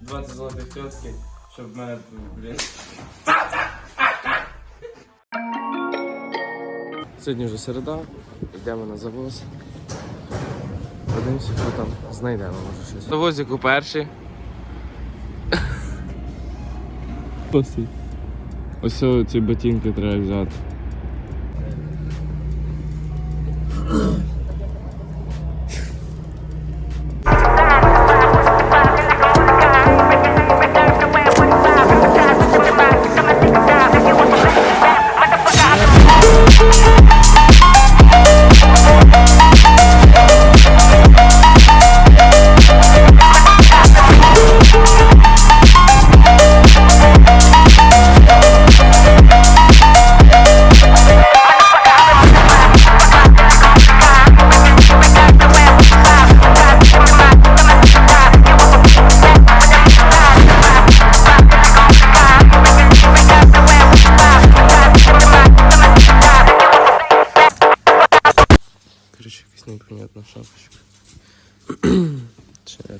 20 золотих тьотки, щоб в мене, блін. Сьогодні вже середа, йдемо на завоз. Подивимося, що там знайдемо, може щось. Завозику перший. Ось ці ботинки треба взяти.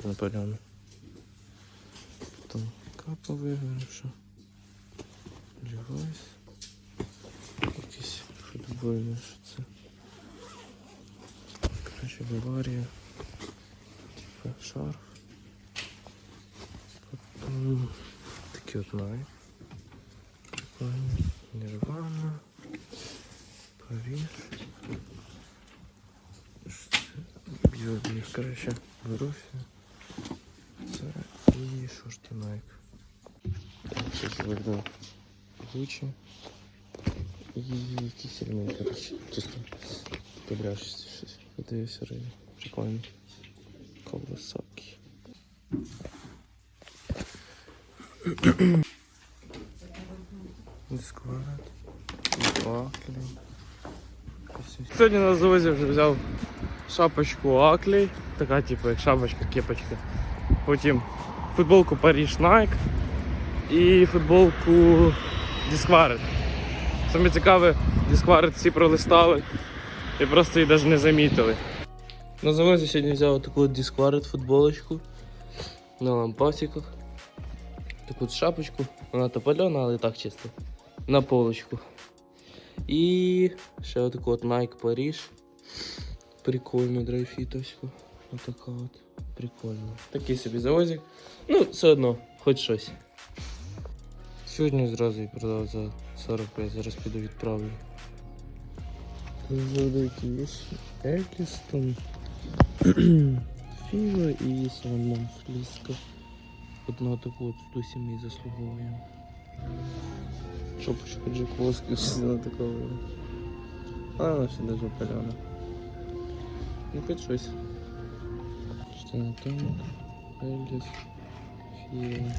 Ще як Наполеон. Там капа вигорівша. Лівайс. Якісь футбольні, що це. Короче, Баварія. Типа шарф. Потім такі от най. Прикольні. Нірвана. Париж. Б'ють коротше, Боруфі. Це і шорти Nike. Щось виглядає Гуччі. І якісь ремінь, коротше, чисто подляшиться щось. Подивився раді. Прикольно. Колосаки. Дискварат. Аклі. Сьогодні на завозі вже взяв шапочку Аклі, така типу як шапочка, кепочка. Потім футболку Париж Nike і футболку Disquaret. Саме цікаве, Disquaret всі пролистали і просто її навіть не замітили. На завозі сьогодні взяв таку от футболочку на лампасиках. Таку шапочку, вона топольона, але так чисто. На полочку. І ще отаку от Nike Paris. Прикольно драйфітовську. Отака от. Прикольно. Такий собі завозик. Ну, все одно, хоч щось. Сьогодні зразу її продав за 45, зараз піду відправлю. Великі є Екістон. Філа і Салмон Фліска. Одна таку от 107 заслуговує. Шопочка Джековська, все такого. А, вона ще даже поляна. Ну хоч щось. Штанатон, Еліс, Філа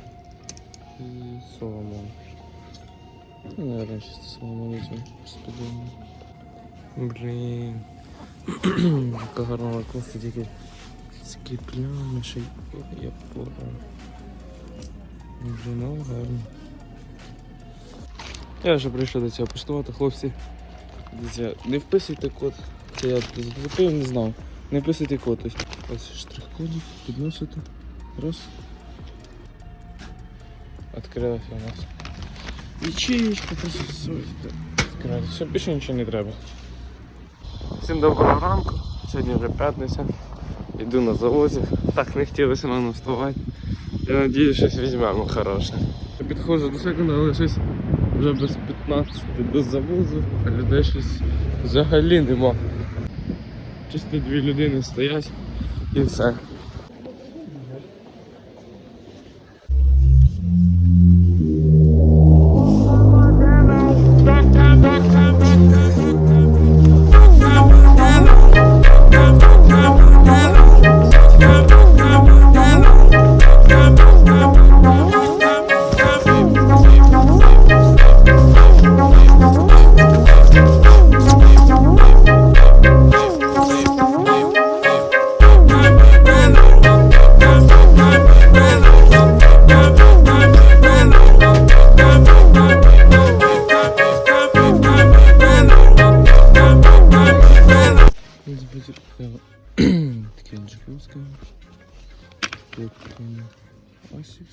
і Соломон. Ну, наверное, чисто Соломон візьму, сподіваю. Блін. Яка гарна лакоста, тільки скіплями ще й я понял. Блін, ну. Я вже прийшов до цього поштувати, хлопці. Дивіться, не вписуйте код. Це я злепив, не знав. Не вписуйте код. Ось, ось штрих-кодик, підносите. Раз. Відкрилася у нас. Ячеечка, просто засуєте. Все, більше нічого не треба. Всім доброго ранку. Сьогодні вже п'ятниця. Йду на завозі. Так не хотілося рано вставати. Я надію, щось візьмемо хороше. Я підходжу до секунду, але щось вже без 15 до завозу, а людей щось взагалі нема. Чисто дві людини стоять і все.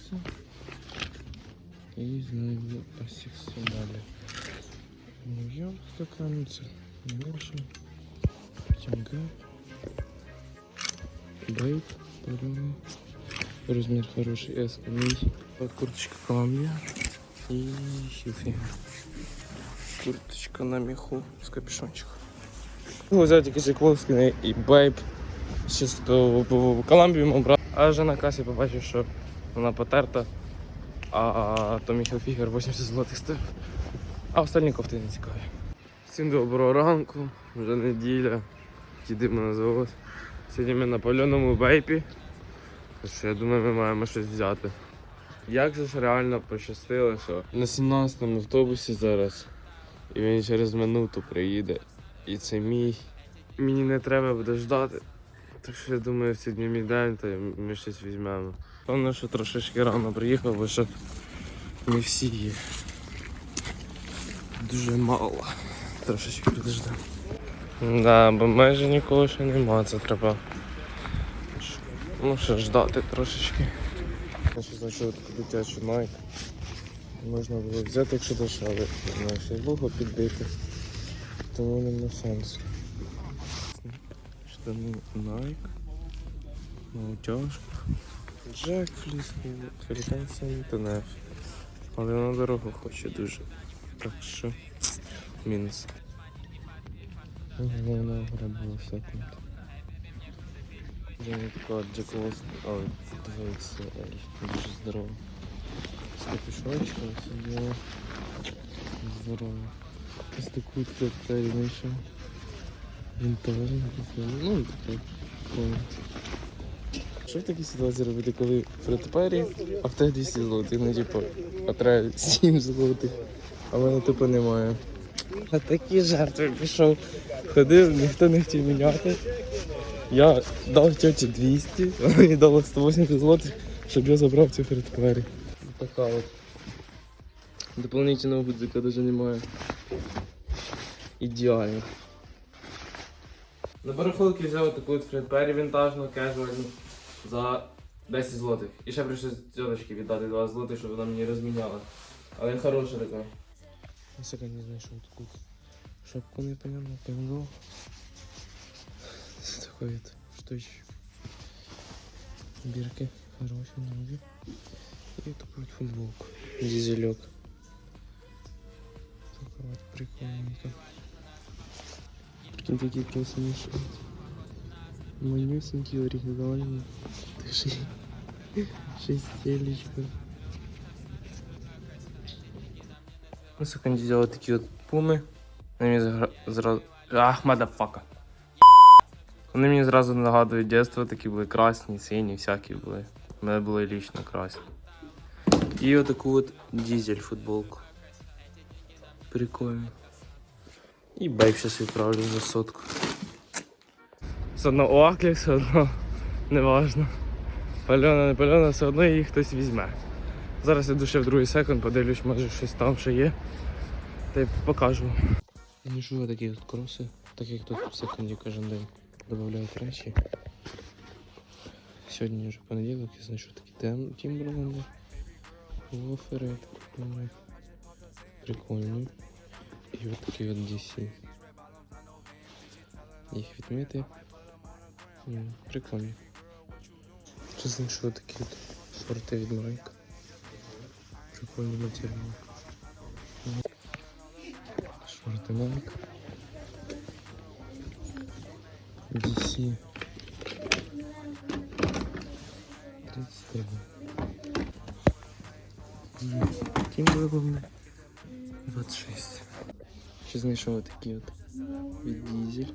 Ісуса і знайду усіх сандалі. Нью-Йорк, як нам це не гірше. Бейт, пальоний. Розмір хороший S. Курточка Колумбия и хилфи. Курточка на меху с капюшончиком. Ну, Его взяли кошекловский і бейб. Чисто в Колумбію ми брали. Аж на касі побачив, що вона потерта. А Томі Хілфігер 80 злотих стоїв. А остальні кофти не цікаві. Всім доброго ранку, вже неділя. Їдемо на завод. Сьогодні ми на пальоному бейпі. Що я думаю, ми маємо щось взяти. Як же ж реально пощастило, що на 17-му автобусі зараз, і він через минуту приїде. І це мій. Мені не треба буде ждати. Так що я думаю, сьогодні мій день, то ми щось візьмемо. Певно, що трошечки рано приїхав, бо що не всі є. Дуже мало. Трошечки підождемо. Да, бо майже нікого ще нема, це треба. Ну, ще ждати трошечки. Я ще знайшов таку дитячу Nike. Можна було взяти, якщо дешеве. І лого підбити. Тому нема сенсу. Штани Nike. На утяжках. Джек фліски, філіппінці інтернет. Але вона дорого хоче дуже. Так що мінус. Головна гра була в секунд. Вже не така Джеклос, але дивіться, ей, дуже здорово. З капюшончиком все здорово. Ось таку коктейль знайшов. Він теж. Ну, прикольно. Що в такій ситуації робити, коли при тепері, а в тебе 200 злотих, ну типу, а треба 7 злотих, а в мене типу немає. А такі жертви пішов. Ходив, ніхто не хотів міняти. Я дав тьоті 200, вона мені дала 180 злотих, щоб я забрав цю фертвері. Така от. Дополнительного гудзика даже немає. Ідеально. На барахолки взяв таку от вінтажну, кежуальну за 10 злотих. І ще прийшлось тьоточки віддати 2 злотих, щоб вона мені розміняла. Але хороша така. Я сьогодні знайшов таку шапку непонятно, пенго. Такой вот штучек. Бирки хорошие ноги. И такую вот футболку. Дизелек. Так вот, прикольненько. Прикинь, такие красивые мешают. Манюсенький, оригинальный. Шесть Шестелечка. На секунді взяли такі от пуми. Вони мені згра- зразу. Ах, мадафака. Вони мені зразу нагадують дитинство, такі були красні, сині, всякі були. У мене були лічно красні. І отаку от дізель футболку. Прикольно. І бейб щас відправлю за сотку. Все одно оаклі, все одно неважно. Пальона, не пальона, все одно її хтось візьме. Зараз я душе в другий секунд, подивлюсь, може щось там ще є. Та й покажу. Я не такі от кроси, так як тут в секунді кожен день додають речі. Сьогодні вже понеділок, я знайшов такі Тімберленди. Лофери такі прикольні. І от такі от DC. Їх відмити. М, Прикольні. Ще знайшов такі от шорти від Майка. Прикольний матеріал. Шорти Nike. DC. 33. Timberland 26. Ще знайшов такі от від дізель.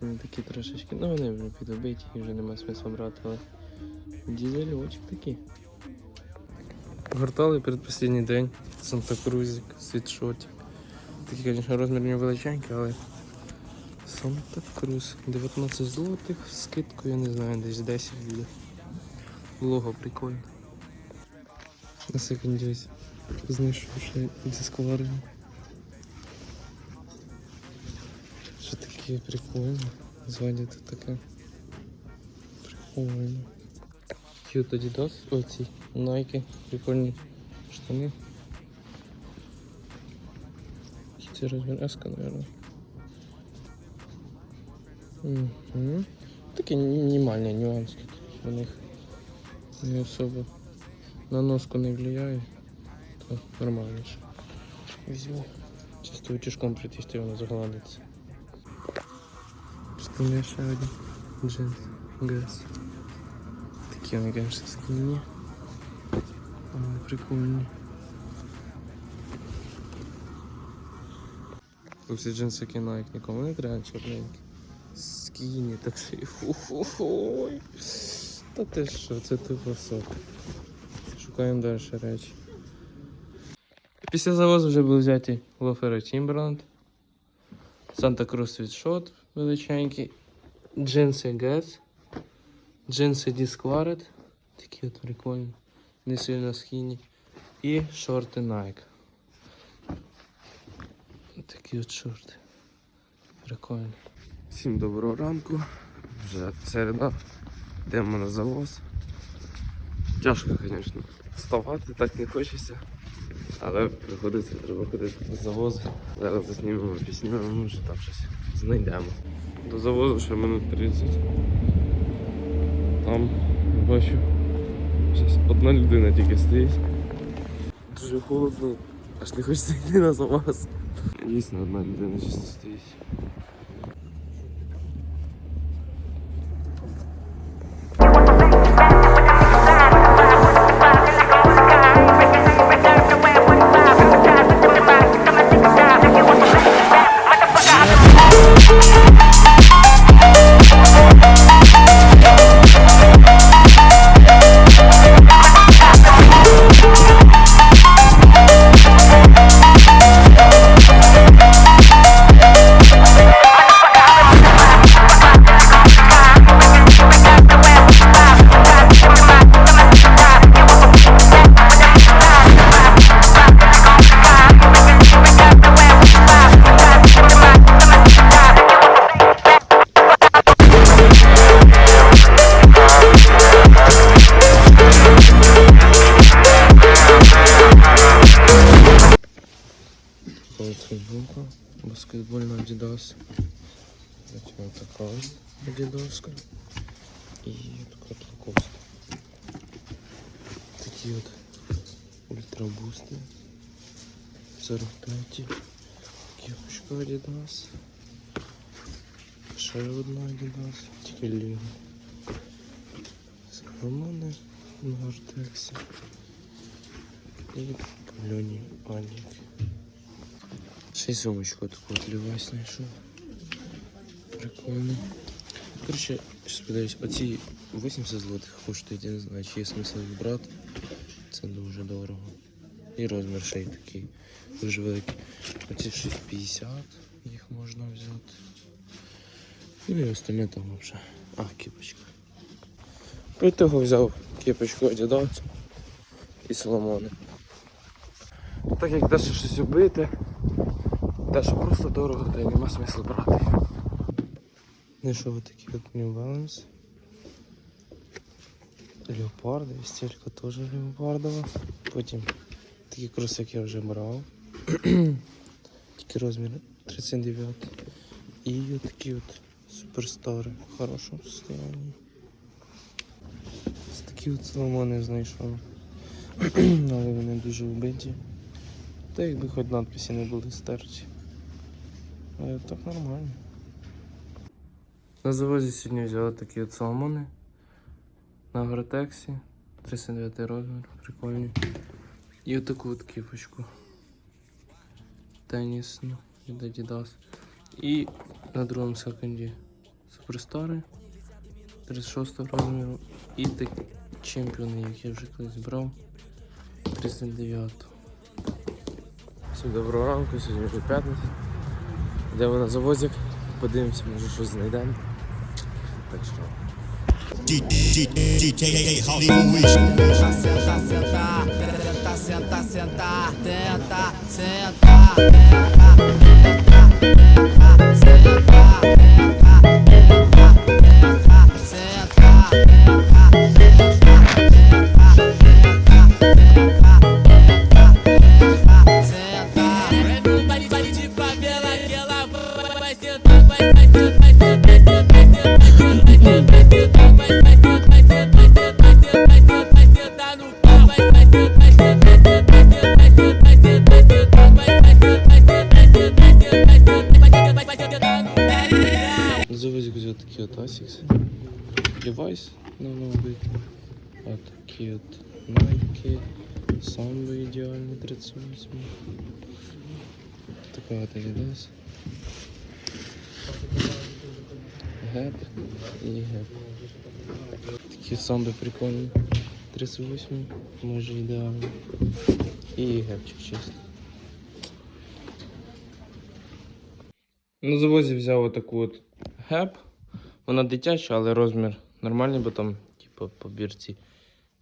Вони такі трошечки, ну вони вже підробиті і вже немає смисла брати, але дізель очі такі. Гортали передпослідній день. Санта-Крузик, світшотик. Такі, звісно, розмірні величенькі, але Санта-Круз. 19 злотих, скидкою, я не знаю, десь 10 буде. Лого прикольно. На секунді знайшов ще дисковарення. Що таке прикольно. Ззаді тут таке. Прикольно. Cute Adidas, оці Nike, прикольні штани. Це розмір S, наверное. Угу. Такі мінімальні нюанси тут у них не особо на носку не влияє, то нормально ж. Візьму. Чисто утюжком притисти воно загладиться. Що у мене ще один джинс газ. Такі вони, конечно, скинні. Але прикольні. Всі джинсики Nike нікому не треба чорненькі. Скіні, так ще й ху-ху-ху. Та ти що, це тупо сок. Шукаємо далі речі. Після завозу вже були взяті лофери Timberland, Santa Cruz світшот величенький, джинси Guess, джинси Discwared, такі от прикольні, не сильно східні, і шорти Nike. Такі от шорти. Прикольні. Всім доброго ранку. Вже середа. Йдемо на завоз. Тяжко, звісно, вставати, так не хочеться. Але приходиться, треба ходити до завозу. Зараз заснімемо, піснімемо, може там щось знайдемо. До завозу ще минут 30. Там я бачу. Зараз одна людина тільки стоїть. Дуже холодно, аж не хочеться йти на завоз. Дійсно, одна людина чисто стоїть. футболка, баскетбольная Adidas. Вот такая Адидаска. И такая Лакоста. Такие вот ультрабусты. 45. Кепочка Adidas. Ще одна Adidas. Тільки ліва. Салони на Артексі. І кальоні Анік. Ще й сумочку таку от Levi's знайшов. Прикольно. Коротше, щас подивись, оці 80 злотих коштують, я не знаю, чи є смисл їх брати. Це дуже дорого. І розмір ще й такий дуже великий. Оці 650 їх можна взяти. І остальне там взагалі. А, кепочка. Від того взяв кепочку Adidas і Соломони. Так як десь щось убити, те, просто дорого, то нема смислу брати. Знайшов такий от New Balance. Леопарди, стілька теж леопардова. Потім такі кросики я вже брав. Тільки розмір 39. І такі от суперстари в хорошому стані. Ось такі от соломони знайшов. Але вони дуже вбиті. Та якби хоч надписи не були стерті. Але так нормально. На завозі сьогодні взяли такі от салмони на Гротексі. 39 розмір, прикольні. І отаку от кіпочку. Тенісну від Adidas. І на другому секунді суперстари 36 розміру. І такі чемпіони, які я вже колись брав. 39. Всім доброго ранку, сьогодні вже п'ятниця. Йдемо на завозик, подивимося, може щось знайдемо. Так що. DJ якийсь девайс на ноги. От такі от Nike, самбо ідеальний 38. Така от Adidas. Геп і геп. Такі самби прикольні. 38, майже ідеально. І гепчик чисто. На завозі взяв отаку от геп. Вона дитяча, але розмір нормальний, бо там, типу, по бірці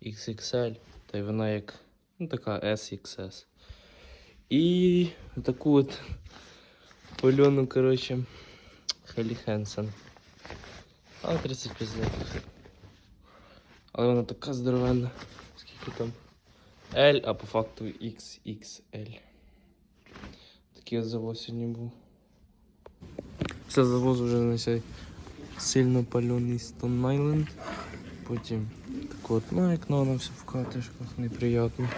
XXL, та й вона як ну, така SXS. І таку от польону, коротше, Хелі Хенсен. Але 35 злотих. Але вона така здоровенна. Скільки там? L, а по факту XXL. Такий от завоз сьогодні був. Після завозу вже на цей сильно палений Stone Island. Потім таку от ну вона все в катишках, неприятно.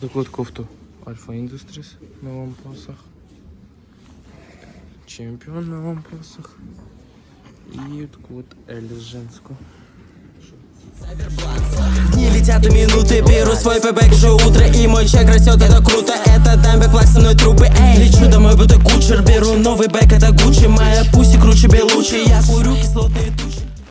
Таку от кофту Alpha Industries на лампасах. Чемпіон на лампасах. І таку от L женську. Дни летят и минуты Беру свой пэбэк уже утро И мой чек растет, это круто Это дамбек, власть со мной трубы Эй, лечу домой, будто кучер Беру новый бэк, это Гуччи Моя пуси круче белучи Я курю кислотные